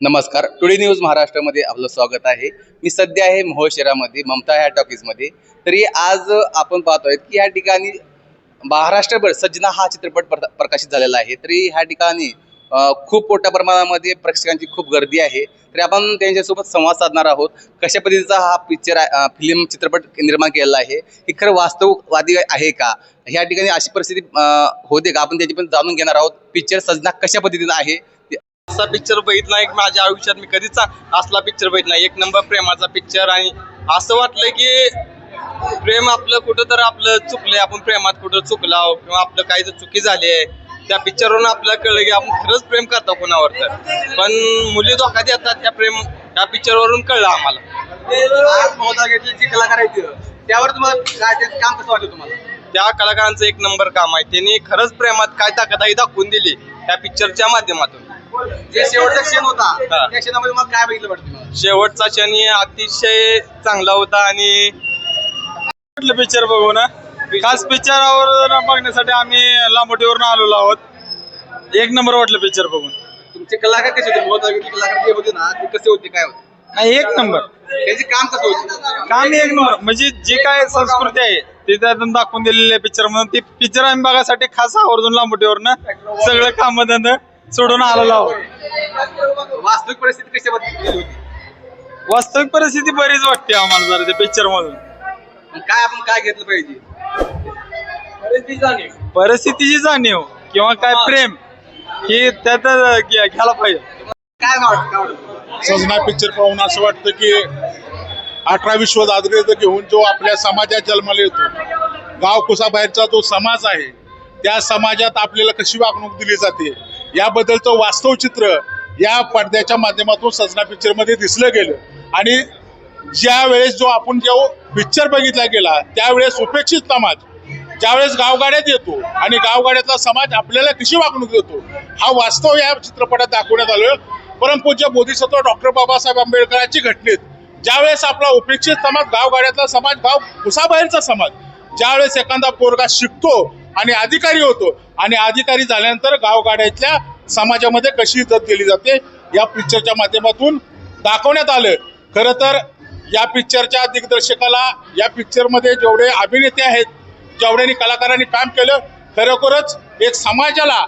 नमस्कार. Today news महाराष्ट्रामध्ये आपलं स्वागत आहे. मी सध्या आहे मोहोळ शहरामध्ये ममता ह्या टॉकीजमध्ये. तरी आज आपण पाहतोय की या ठिकाणी महाराष्ट्रभर सज्जना हा चित्रपट प्रकाशित झालेला आहे. तरी ह्या ठिकाणी खूप मोठ्या प्रमाणामध्ये प्रेक्षकांची खूप गर्दी आहे. तरी आपण त्यांच्यासोबत संवाद साधणार आहोत. कशा पद्धतीचा हा पिक्चर फिल्म चित्रपट निर्माण केलेला आहे? हे खरं वास्तववादी आहे का? ह्या ठिकाणी अशी परिस्थिती होते का? आपण त्याची पण जाणून घेणार आहोत. पिक्चर सजना कशा पद्धतीनं आहे? असा पिक्चर बघितला एक माझ्या आयुष्यात मी कधीच असला पिक्चर बघितला एक नंबर प्रेमाचा पिक्चर आणि असं वाटलं की प्रेम आपलं कुठं तर आपलं चुकलंय. आपण प्रेमात कुठं चुकला किंवा आपलं काही जर चुकी झाली आहे त्या पिक्चरवरून आपल्याला कळलं की आपण खरंच प्रेम करतो कोणावर तर. पण मुली धोका देतात त्या प्रेम त्या पिक्चरवरून कळलं आम्हाला. जी कलाकार त्यावर तुम्हाला काय काम कसं वाटलं तुम्हाला? त्या कलाकारांचं एक नंबर काम आहे. त्यांनी खरंच प्रेमात काय ताकद आहे दाखवून दिली त्या पिक्चरच्या माध्यमातून. जे शेवटचा क्षण होता हा. त्या क्षणामध्ये मला काय बघितलं वाटतं? शेवटचा क्षण ही अतिशय चांगला होता आणि म्हटलं पिक्चर बघू ना? खास पिक्चरावर बघण्यासाठी आम्ही लांबोटीवरून आलेलो आहोत. एक नंबर वाटलं पिक्चर बघून. तुमचे कलाकार कसे होते? कलाकार जे होते ना ते कसे होते काय होते? नाही एक नंबर. त्यांचे काम कसं होते? काम एक नंबर. म्हणजे जी काय संस्कृती आहे ते त्यातून दाखवून दिलेली आहे पिक्चर मधून ती पिक्चर आम्ही बघायसाठी खास आवर्जून लांबोटीवरनं सगळं काम धंदा सोडून आलेलो आहोत. वास्तविक परिस्थिती कशा होती? वास्तविक परिस्थिती बरीच वाटते आम्हाला जरा त्या पिक्चर मधून. मग काय आपण काय घेतलं पाहिजे? परिस्थितीची जाणीव किंवा काय प्रेम हे त्यात घ्या- घ्यायला पाहिजे. काय वाटतं काय वाटतं सजना पिक्चर पाहून असं वाटतं की अठरा विश्व दादरे घेऊन जो आपल्या समाजात जन्माला येतो. गाव कुसाबाहेरचा जो समाज आहे त्या समाजात आपल्याला कशी वागणूक दिली जाते? याबद्दलचं वास्तव चित्र या पडद्याच्या माध्यमातून सजना पिक्चरमध्ये दिसलं गेलं. आणि ज्या वेळेस जो आपण जो पिक्चर बघितला गेला त्यावेळेस उपेक्षित समाज ज्यावेळेस गावगाड्यात येतो आणि गावगाड्यातला समाज आपल्याला कशी वागणूक देतो हा वास्तव या चित्रपटात दाखवण्यात आलं परमपूज्य बोधिसत्व डॉक्टर बाबासाहेब आंबेडकरांची घटनेत ज्यावेळेस आपला उपेक्षित समाज गावगाड्यातला समाज गाव घुसाबाहेरचा समाज ज्यावेळेस एखादा पोरगा शिकतो आणि अधिकारी होतो. आणि अधिकारी झाल्यानंतर गावगाड्यातल्या समाजामध्ये कशी इज्जत दिली जाते या पिक्चरच्या माध्यमातून दाखवण्यात आलं. खरं तर या पिक्चरच्या दिग्दर्शकाला या पिक्चरमध्ये जेवढे अभिनेते आहेत जेवढ्यांनी कलाकारांनी काम केलं खरोखरच एक समाजाला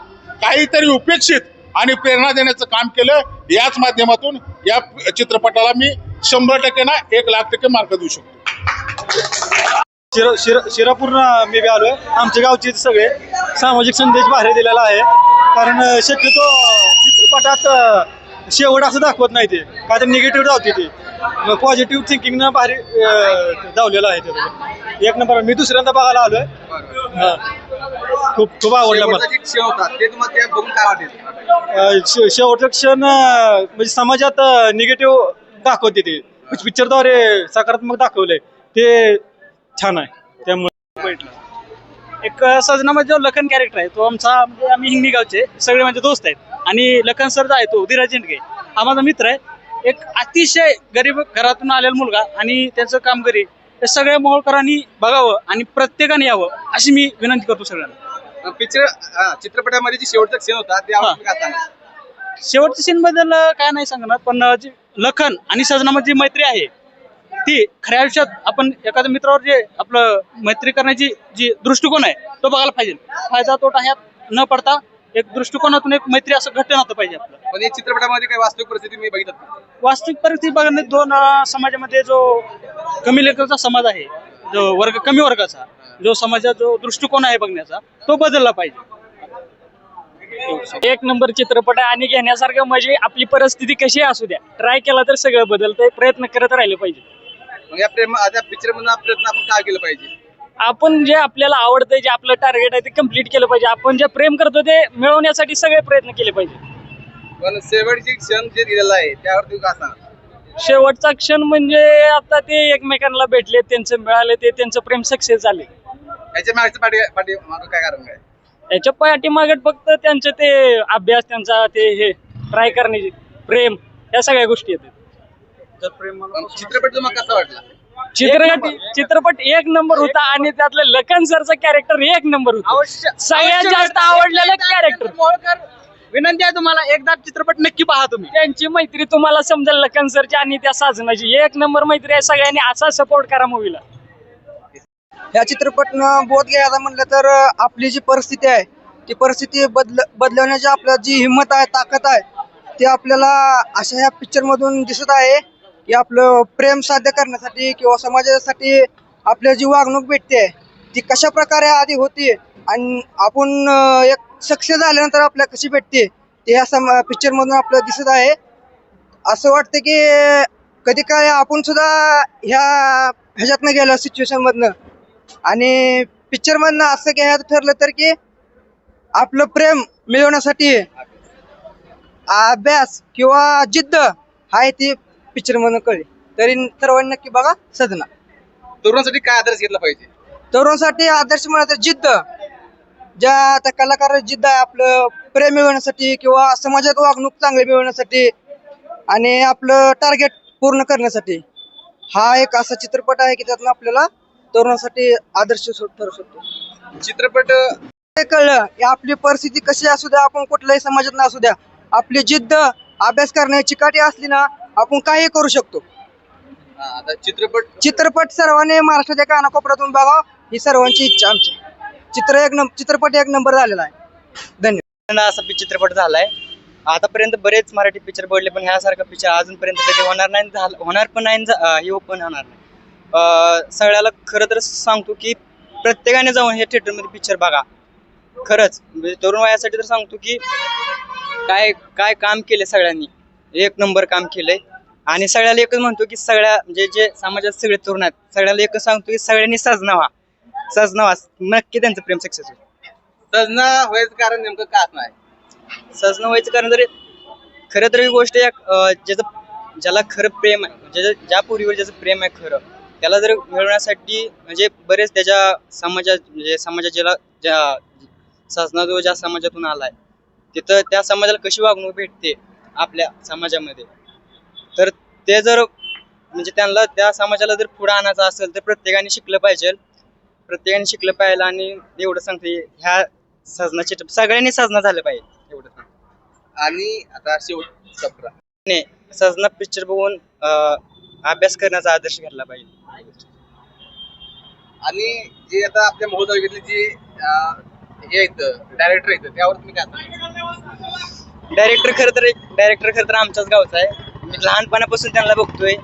काहीतरी उपेक्षित आणि प्रेरणा देण्याचं काम केलं याच माध्यमातून या चित्रपटाला मी शंभर टक्के ना एक लाख टक्के मार्क देऊ शकतो. शिर शिर शिरापूरनं मी बी आलोय. आमच्या गावचे सगळे सामाजिक संदेश बाहेर दिलेला आहे. कारण शक्यतो चित्रपटात शेवट असं दाखवत नाही ते. काय तर निगेटिव्ह धावते ते. पॉझिटिव्ह थिंकिंगनं अं, धावलेलं आहे ते एक नंबर. मी दुसऱ्यांदा बघायला आलोय. हा. खूप खूप आवडलं मला. शेवटचा क्षण म्हणजे समाजात निगेटिव्ह दाखवते ते. पिक्चरद्वारे सकारात्मक दाखवलंय. ते छान आहे. त्यामुळे एक सजनामध्ये जो लखन कॅरेक्टर आहे तो आमचा म्हणजे आम्ही हिंगणी गावचे सगळे माझे दोस्त आहेत. आणि लखन सर जो आहे तो धीरज जिंदगे हा माझा मित्र आहे. एक अतिशय गरीब घरातून आलेला मुलगा आणि त्याचं कामगिरी हे सगळ्या मोहोळकरांनी बघावं आणि प्रत्येकाने यावं अशी मी विनंती करतो सगळ्यांना. पिक्चर चित्रपटामध्ये जे शेवटचा क्षण होता ते शेवटच्या सीन बद्दल काय नाही सांगणार पण जी लखन आणि सजनामध्ये जी मैत्री आहे ती खऱ्या आयुष्यात आपण एखाद्या मित्रावर जे आपलं मैत्री करण्याची जी दृष्टिकोन आहे तो बघायला पाहिजे. फायदा तोटा ह्यात न पडता एक दृष्टिकोनातून एक मैत्री असं घट्ट नातं पाहिजे आपलं. पण या चित्रपटामध्ये काही वास्तविक परिस्थिती मी बघितलं? वास्तविक परिस्थिती बघण्यात दोन अं, समाजामध्ये जो कमी लेखचा समाज आहे जो वर्ग कमी वर्गाचा जो समाजाचा जो दृष्टिकोन आहे बघण्याचा तो बदलला पाहिजे. एक नंबर चित्रपट आहे आणि घेण्यासारखं म्हणजे आपली परिस्थिती कशी असू द्या. ट्राय केला तर सगळं बदलतंय प्रयत्न करत राहिले पाहिजे. मग या प्रेम या पिक्चर मधून प्रयत्न आपण काय केलं पाहिजे? आपण जे आपल्याला आवडतंय जे आपलं टार्गेट आहे ते कंप्लीट केलं पाहिजे. आपण जे प्रेम करतो ते मिळवण्यासाठी सगळे प्रयत्न केले पाहिजे. पण शेवटची क्षण जे दिलेला आहे त्यावर तुम्ही काय सांगा? शेवटचा क्षण म्हणजे आता ते एकमेकांना भेटले त्यांचं मिळाले ते त्यांचं प्रेम सक्सेस झाले. याच्या मागचं पाठी पाठी मागं काय कारण काय? त्याच्या पाठीमागे फक्त त्यांचं ते अभ्यास त्यांचा ते हे ट्राय करण्याची प्रेम या सगळ्या गोष्टी येतात. चित्रपट तुम्हाला कसा वाटला? चित्रपट चित्रपट एक नंबर होता आणि त्यातलं लखन सरचं कॅरेक्टर एक नंबर होतं. सगळ्यात जास्त आवडलेलं कॅरेक्टर विनंती आहे तुम्हाला एकदा चित्रपट नक्की पहा तुम्ही. त्यांची मैत्री तुम्हाला समजेल लखन सरची आणि त्या साजनाची. एक नंबर मैत्री आहे सगळ्यांनी असा सपोर्ट करा मूवीला या चित्रपटनं बोध घ्यायला म्हणलं तर आपली जी परिस्थिती आहे ती परिस्थिती बदल बदलवण्याची आपल्या जी हिंमत आहे ताकद आहे ती आपल्याला अशा ह्या पिक्चर मधून दिसत आहे. की आपलं प्रेम साध्य करण्यासाठी किंवा समाजासाठी आपल्या जी वागणूक भेटते ती कशा प्रकारे आधी होती आणि आपण एक सक्सेस झाल्यानंतर आपल्याला कशी भेटते ते या सम पिक्चरमधून आपल्याला दिसत आहे. असं वाटतं की कधी काय आपण सुद्धा ह्या ह्याच्यातनं गेलो सिच्युएशनमधनं आणि पिक्चरमधनं असं घ्यायचं ठरलं तर की आपलं प्रेम मिळवण्यासाठी अभ्यास किंवा जिद्द हाय ती पिक्चर मधून कळली. तरी सर्वांनी नक्की बघा सदना. तरुणांसाठी काय आदर्श घेतला पाहिजे? तरुणांसाठी आदर्श म्हणाल तर जिद्द. ज्या त्या कलाकार जिद्द आहे आपलं प्रेम मिळवण्यासाठी किंवा समाजात वागणूक चांगली मिळवण्यासाठी आणि आपलं टार्गेट पूर्ण करण्यासाठी. हा एक असा चित्रपट आहे की त्यातनं आपल्याला तरुणासाठी आदर्श ठरू शकतो. चित्रपट हे कळलं की आपली परिस्थिती कशी असू द्या आपण कुठल्याही समाजात असू द्या. आपली जिद्द अभ्यास करण्याची चिकाटी असली ना आपण काही करू शकतो. हा, आता चित्रपट चित्रपट सर्वांनी महाराष्ट्राच्या कानाकोपऱ्यातून बघावं ही सर्वांची इच्छा आमची. चित्र एक नंबर चित्रपट एक नंबर झालेला आहे. धन्यवाद. असा पिक्चर चित्रपट झालाय. आतापर्यंत बरेच मराठी पिक्चर बघले पण ह्यासारखा पिक्चर अजूनपर्यंत कधी होणार नाही झालं होणार पण नाही झा- अं, हे पण होणार नाही. अं, सगळ्याला खरं तर सांगतो की प्रत्येकाने जाऊन हे थिएटरमध्ये पिक्चर बघा. खरंच म्हणजे तरुण वयासाठी तर सांगतो की काय काय काम केले सगळ्यांनी? एक नंबर काम केलंय. आणि सगळ्याला एकच म्हणतो की सगळ्या म्हणजे जे समाजात सगळे तरुण आहेत सगळ्याला एकच सांगतो की सगळ्यांनी सजना व्हा सजना व्हा नक्की त्यांचं प्रेम सक्सेस होईल. सजना व्हायचं कारण नेमकं काय आहे सजणं व्हायचं कारण तरी खरं तर ही गोष्ट या ज्याचं ज्याला खरं प्रेम आहे म्हणजे ज्या पोरीवर ज्याचं प्रेम आहे खरं त्याला जर मिळवण्यासाठी म्हणजे बरेच त्याच्या समाजात म्हणजे समाजात ज्याला ज्या सजना जो ज्या समाजातून आलाय तिथं त्या समाजाला कशी वागणूक भेटते आपल्या समाजामध्ये? तर ते जर म्हणजे त्यांना त्या समाजाला जर पुढे आणायचं असेल तर प्रत्येकाने शिकलं पाहिजे. प्रत्येकाने शिकलं पाहिजे आणि एवढं सांगते ह्या सजनाची सगळ्यांनी सजना झालं पाहिजे एवढं. आणि आता शेवट सप्रा सजना पिक्चर बघून अभ्यास करण्याचा आदर्श घेतला पाहिजे. आणि जे आता आपल्या महोदय जे हे डायरेक्टर आहेत त्यावर तुम्ही काय सांगाल? डायरेक्टर खरं तर डायरेक्टर खरं तर आमच्याच गावचा आहे. मी लहानपणापासून त्यांना बघतोय.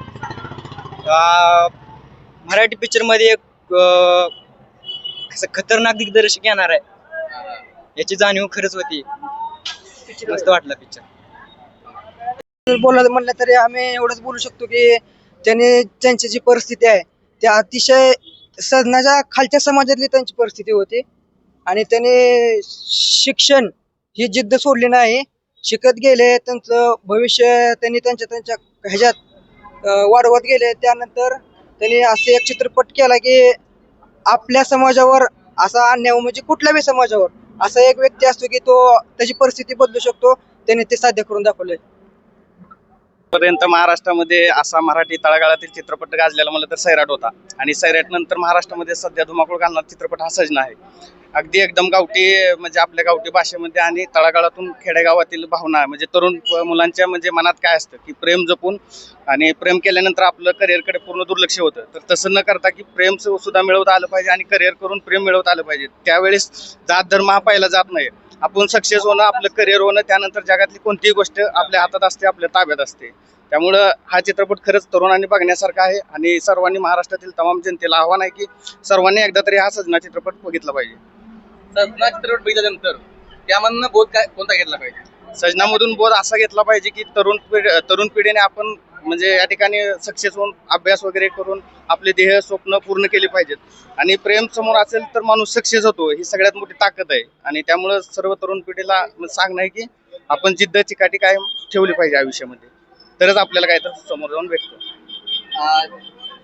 अं, मराठी पिक्चरमध्ये एक अं, असं खतरनाक दिग्दर्शक येणार आहे. याची जाणीव खरंच होती. मस्त वाटला पिक्चर बोलायचं म्हणलं तरी आम्ही एवढंच बोलू शकतो की त्याने त्यांची जी परिस्थिती आहे त्या अतिशय सदनाच्या खालच्या समाजातली त्यांची परिस्थिती होती. आणि त्याने शिक्षण ही जिद्द सोडली नाही. शिकत गेले त्यांचं भविष्य त्यांनी त्यांच्या त्यांच्या ह्याच्यात वाढवत गेले. त्यानंतर त्यांनी असे एक चित्रपट केला की आपल्या समाजावर असा अन्याय म्हणजे कुठल्याही समाजावर असा एक व्यक्ती असतो की तो त्याची परिस्थिती बदलू शकतो त्याने ते साध्य करून दाखवले पर्यंत महाराष्ट्रामध्ये असा मराठी तळागाळातील चित्रपट गाजलेला मला तर सैराट होता. आणि सैराट नंतर महाराष्ट्रामध्ये सध्या धुमाकूळ घालणारा चित्रपट हा सजना आहे. अगदी एकदम गावठी म्हणजे आपल्या गावठी भाषेमध्ये आणि तळागाळातून खेडेगावातील भावना म्हणजे तरुण मुलांच्या म्हणजे मनात काय असतं की प्रेम जपून आणि प्रेम केल्यानंतर आपलं करिअरकडे पूर्ण दुर्लक्ष होतं. तर तसं न करता की प्रेम सुद्धा मिळवता आलं पाहिजे आणि करिअर करून प्रेम मिळवता आलं पाहिजे. त्यावेळेस जात धर्म हा पाहिला जात नाही. आपण सक्सेस होणं आपलं करिअर होणं त्यानंतर जगातली कोणतीही गोष्ट आपल्या हातात असते आपल्या ताब्यात असते. त्यामुळं हा चित्रपट खरंच तरुणांनी बघण्यासारखा आहे आणि सर्वांनी महाराष्ट्रातील तमाम जनतेला आव्हान आहे की सर्वांनी एकदा तरी हा सजना चित्रपट बघितला पाहिजे. सजना चित्रपट बघितल्यानंतर त्यामधनं बोध काय कोणता घेतला पाहिजे? सजनामधून बोध असा घेतला पाहिजे की तरुण पिढ तरुण पिढीने आपण म्हणजे या ठिकाणी सक्सेस होऊन अभ्यास वगैरे करून आपले ध्येय स्वप्न पूर्ण केली पाहिजेत. आणि प्रेम समोर असेल तर माणूस सक्सेस होतो. ही सगळ्यात मोठी ताकद आहे. आणि त्यामुळं सर्व तरुण पिढीला सांगणं आहे की आपण जिद्द चिकाटी कायम ठेवली पाहिजे आयुष्यामध्ये. तरच आपल्याला काय तर समोर जाऊन भेटतं.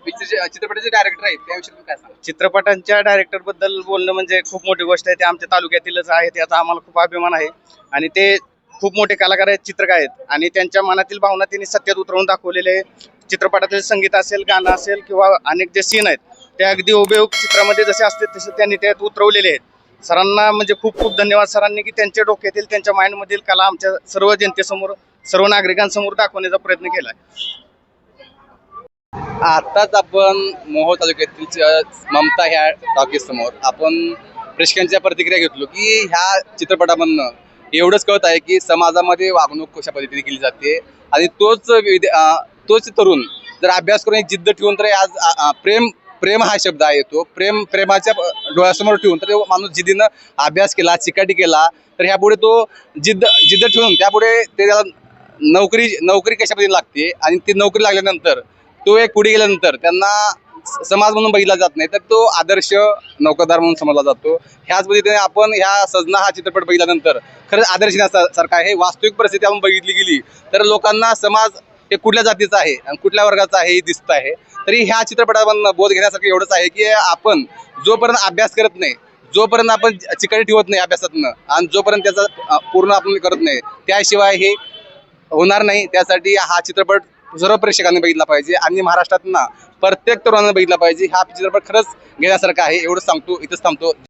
पिक्चरचे चित्रपटाचे डायरेक्टर आहेत त्याविषयी तुम्ही काय सांगा चित्रपटांच्या डायरेक्टरबद्दल बोलणं म्हणजे खूप मोठी गोष्ट आहे. ते आमच्या तालुक्यातीलच आहेत याचा आम्हाला खूप अभिमान आहे. आणि ते खूप मोठे कलाकार आहेत चित्रकार आहेत. आणि त्यांच्या मनातील भावना त्यांनी सत्यात उतरवून दाखवलेले आहे. चित्रपटातील संगीत असेल गाणं असेल किंवा अनेक जे सीन आहेत ते अगदी हुबेहूब चित्रामध्ये जसे असते तसे त्यांनी त्यात उतरवलेले आहेत. सरांना म्हणजे खूप खूप धन्यवाद सरांनी की त्यांच्या डोक्यातील त्यांच्या माइंडमधील कला आमच्या सर्व जनतेसमोर सर्व नागरिकांसमोर दाखवण्याचा प्रयत्न केला आहे आताच आपण मोहोळ तालुक्यातील ममता ह्या टॉकीज समोर आपण प्रेक्षकांच्या प्रतिक्रिया घेतलो की ह्या चित्रपटामधनं एवढंच कळत आहे की समाजामध्ये वागणूक कशा पद्धतीने केली जाते आणि तोच तोच तरुण जर अभ्यास करून एक जिद्द ठेवून तर आज प्रेम प्रेम हा शब्द आहे तो. प्रेम प्रेमाच्या डोळ्यासमोर ठेवून तर तो माणूस जिद्दीनं अभ्यास केला चिकाटी केला तर ह्यापुढे तो जिद्द जिद्द ठेवून त्यापुढे ते त्याला नोकरी नोकरी कशा पद्धतीने लागते आणि ती नोकरी लागल्यानंतर तो एक पुढे गेल्यानंतर त्यांना स- समाज म्हणून बघितला जात नाही तर तो आदर्श नौकादार म्हणून समजला जातो. ह्याच पद्धतीने आपण ह्या सजना हा चित्रपट बघितल्यानंतर खरंच आदर्श सारखा आहे. वास्तविक परिस्थिती आपण बघितली गेली तर लोकांना समाज हे कुठल्या जातीचा आहे आणि कुठल्या वर्गाचा आहे हे दिसत आहे. तरी ह्या चित्रपटामधून बोध घेण्यासारखं एवढंच आहे की आपण जोपर्यंत अभ्यास करत नाही जोपर्यंत आपण चिकाटी ठेवत नाही अभ्यासातनं आणि जोपर्यंत त्याचा पूर्ण आपण करत नाही त्याशिवाय हे होणार नाही. त्यासाठी हा चित्रपट सर्व प्रेक्षकांनी बघितला पाहिजे आणि महाराष्ट्रात ना प्रत्येक तरुणांना बघितला पाहिजे. हा चित्रपट खरंच घेण्यासारखा आहे. एवढंच सांगतो इथंच थांबतो.